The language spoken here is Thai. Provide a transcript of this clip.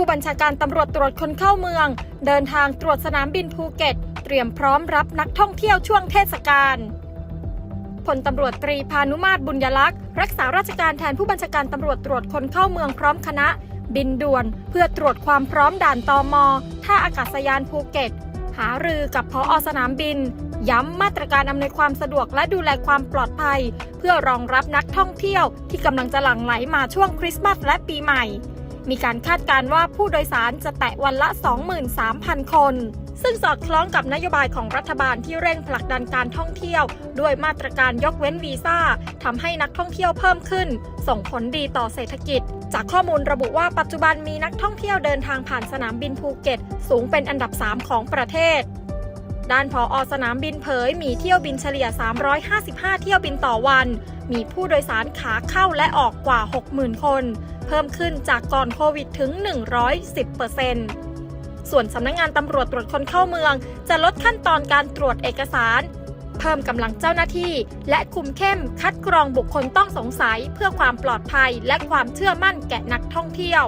ผู้บัญชาการตำรวจตรวจคนเข้าเมือง เดินทางตรวจสนามบินภูเก็ต เตรียมพร้อมรับนักท่องเที่ยวช่วงเทศกาลพลตำรวจตรีพานุมาตรบุญยลักษ์รักษาราชการแทนผู้บัญชาการตำรวจตรวจคนเข้าเมืองพร้อมคณะ บินด่วน เพื่อตรวจความพร้อมด่านตอมอท่าอากาศยานภูเก็ต หารือกับพออสนามบิน ย้ำมาตรการอำนวยความสะดวกและดูแลความปลอดภัย เพื่อรองรับนักท่องเที่ยวที่กำลังจะหลั่งไหลมาช่วงคริสต์มาสและปีใหม่ มีการคาดการณ์ว่าผู้โดยสารจะแตะวันละ 23,000 คน ซึ่งสอดคล้องกับนโยบายของรัฐบาลที่เร่งผลักดันการท่องเที่ยว ด้วยมาตรการยกเว้นวีซ่าทำให้นักท่องเที่ยวเพิ่มขึ้น ส่งผลดีต่อเศรษฐกิจ จากข้อมูลระบุว่าปัจจุบันมีนักท่องเที่ยวเดินทางผ่านสนามบินภูเก็ต สูงเป็นอันดับ 3 ของประเทศด้านผออสนามบินเผยมีเที่ยวบินเฉลี่ย 355 เที่ยวบินต่อวัน มีผู้โดยสารขาเข้าและออกกว่า 60,000 คน เพิ่มขึ้นจากก่อนโควิดถึง 110%ส่วนสำนักงงานตำรวจตรวจคนเข้าเมือง จะลดขั้นตอนการตรวจเอกสาร เพิ่มกำลังเจ้าหน้าที่ และคุมเข้มคัดกรองบุคคลต้องสงสัย เพื่อความปลอดภัยและความเชื่อมั่นแก่นักท่องเที่ยว